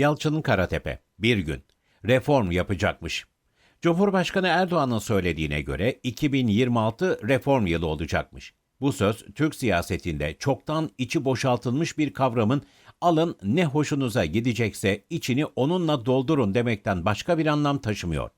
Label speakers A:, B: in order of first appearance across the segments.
A: Yalçın Karatepe, bir gün, reform yapacakmış. Cumhurbaşkanı Erdoğan'ın söylediğine göre 2026 reform yılı olacakmış. Bu söz Türk siyasetinde çoktan içi boşaltılmış bir kavramın alın ne hoşunuza gidecekse içini onunla doldurun demekten başka bir anlam taşımıyor.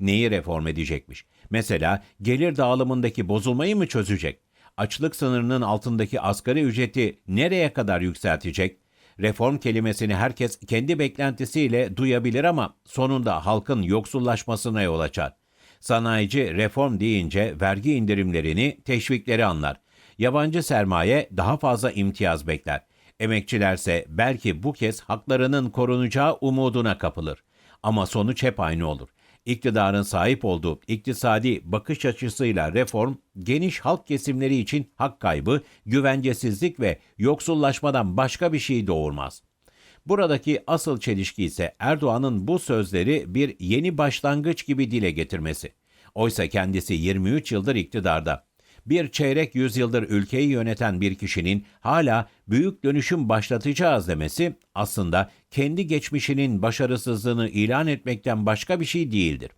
A: Neyi reform edecekmiş? Mesela gelir dağılımındaki bozulmayı mı çözecek? Açlık sınırının altındaki asgari ücreti nereye kadar yükseltecek? Reform kelimesini herkes kendi beklentisiyle duyabilir ama sonunda halkın yoksullaşmasına yol açar. Sanayici reform deyince vergi indirimlerini, teşvikleri anlar. Yabancı sermaye daha fazla imtiyaz bekler. Emekçilerse belki bu kez haklarının korunacağı umuduna kapılır. Ama sonuç hep aynı olur. İktidarın sahip olduğu iktisadi bakış açısıyla reform, geniş halk kesimleri için hak kaybı, güvencesizlik ve yoksullaşmadan başka bir şey doğurmaz. Buradaki asıl çelişki ise Erdoğan'ın bu sözleri bir yeni başlangıç gibi dile getirmesi. Oysa kendisi 23 yıldır iktidarda. Bir çeyrek yüzyıldır ülkeyi yöneten bir kişinin hala büyük dönüşüm başlatacağız demesi aslında kendi geçmişinin başarısızlığını ilan etmekten başka bir şey değildir.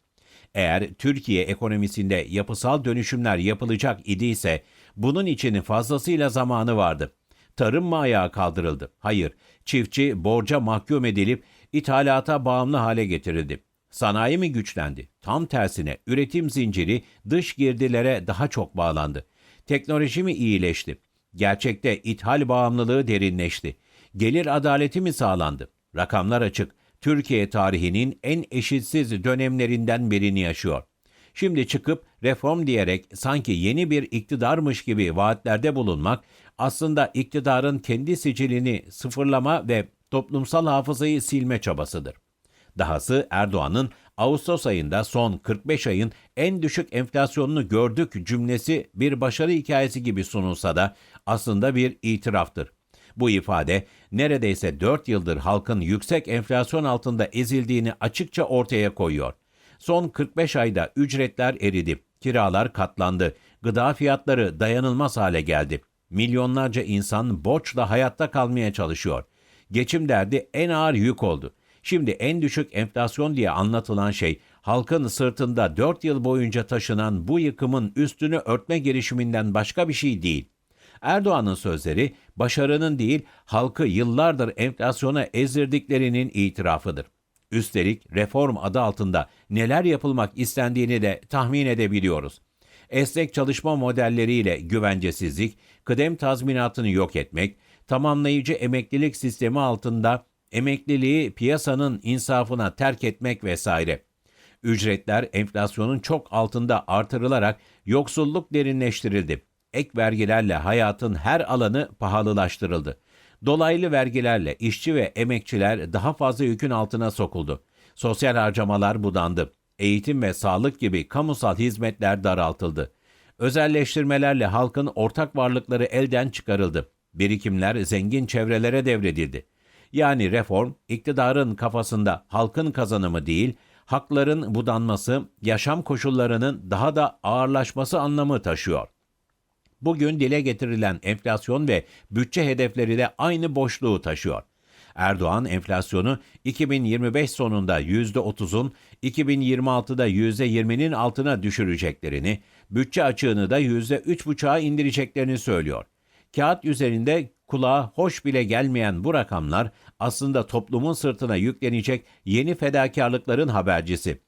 A: Eğer Türkiye ekonomisinde yapısal dönüşümler yapılacak idiyse bunun için fazlasıyla zamanı vardı. Tarım mı ayağa kaldırıldı? Hayır. Çiftçi borca mahkum edilip ithalata bağımlı hale getirildi. Sanayi mi güçlendi? Tam tersine üretim zinciri dış girdilere daha çok bağlandı. Teknoloji mi iyileşti? Gerçekte ithal bağımlılığı derinleşti. Gelir adaleti mi sağlandı? Rakamlar açık. Türkiye tarihinin en eşitsiz dönemlerinden birini yaşıyor. Şimdi çıkıp reform diyerek sanki yeni bir iktidarmış gibi vaatlerde bulunmak aslında iktidarın kendi sicilini sıfırlama ve toplumsal hafızayı silme çabasıdır. Dahası Erdoğan'ın Ağustos ayında son 45 ayın en düşük enflasyonunu gördük cümlesi bir başarı hikayesi gibi sunulsa da aslında bir itiraftır. Bu ifade neredeyse 4 yıldır halkın yüksek enflasyon altında ezildiğini açıkça ortaya koyuyor. Son 45 ayda ücretler eridi, kiralar katlandı, gıda fiyatları dayanılmaz hale geldi. Milyonlarca insan borçla hayatta kalmaya çalışıyor. Geçim derdi en ağır yük oldu. Şimdi en düşük enflasyon diye anlatılan şey halkın sırtında 4 yıl boyunca taşınan bu yıkımın üstünü örtme girişiminden başka bir şey değil. Erdoğan'ın sözleri başarının değil halkı yıllardır enflasyona ezdirdiklerinin itirafıdır. Üstelik reform adı altında neler yapılmak istendiğini de tahmin edebiliyoruz. Esnek çalışma modelleriyle güvencesizlik, kıdem tazminatını yok etmek, tamamlayıcı emeklilik sistemi altında emekliliği piyasanın insafına terk etmek vesaire. Ücretler enflasyonun çok altında artırılarak yoksulluk derinleştirildi. Ek vergilerle hayatın her alanı pahalılaştırıldı. Dolaylı vergilerle işçi ve emekçiler daha fazla yükün altına sokuldu. Sosyal harcamalar budandı. Eğitim ve sağlık gibi kamusal hizmetler daraltıldı. Özelleştirmelerle halkın ortak varlıkları elden çıkarıldı. Birikimler zengin çevrelere devredildi. Yani reform iktidarın kafasında halkın kazanımı değil, hakların budanması, yaşam koşullarının daha da ağırlaşması anlamı taşıyor. Bugün dile getirilen enflasyon ve bütçe hedefleri de aynı boşluğu taşıyor. Erdoğan enflasyonu 2025 sonunda %30'un, 2026'da %20'nin altına düşüreceklerini, bütçe açığını da %3,5'a indireceklerini söylüyor. Kağıt üzerinde kulağa hoş bile gelmeyen bu rakamlar aslında toplumun sırtına yüklenecek yeni fedakarlıkların habercisi.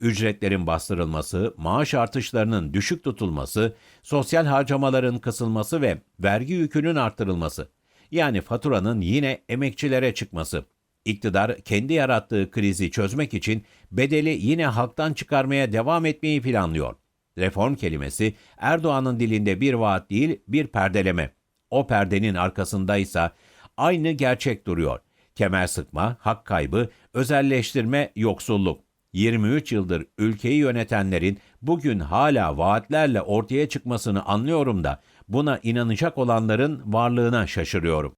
A: Ücretlerin bastırılması, maaş artışlarının düşük tutulması, sosyal harcamaların kısılması ve vergi yükünün arttırılması. Yani faturanın yine emekçilere çıkması. İktidar kendi yarattığı krizi çözmek için bedeli yine halktan çıkarmaya devam etmeyi planlıyor. Reform kelimesi Erdoğan'ın dilinde bir vaat değil bir perdeleme. O perdenin arkasındaysa aynı gerçek duruyor. Kemer sıkma, hak kaybı, özelleştirme, yoksulluk. 23 yıldır ülkeyi yönetenlerin bugün hala vaatlerle ortaya çıkmasını anlıyorum da buna inanacak olanların varlığına şaşırıyorum.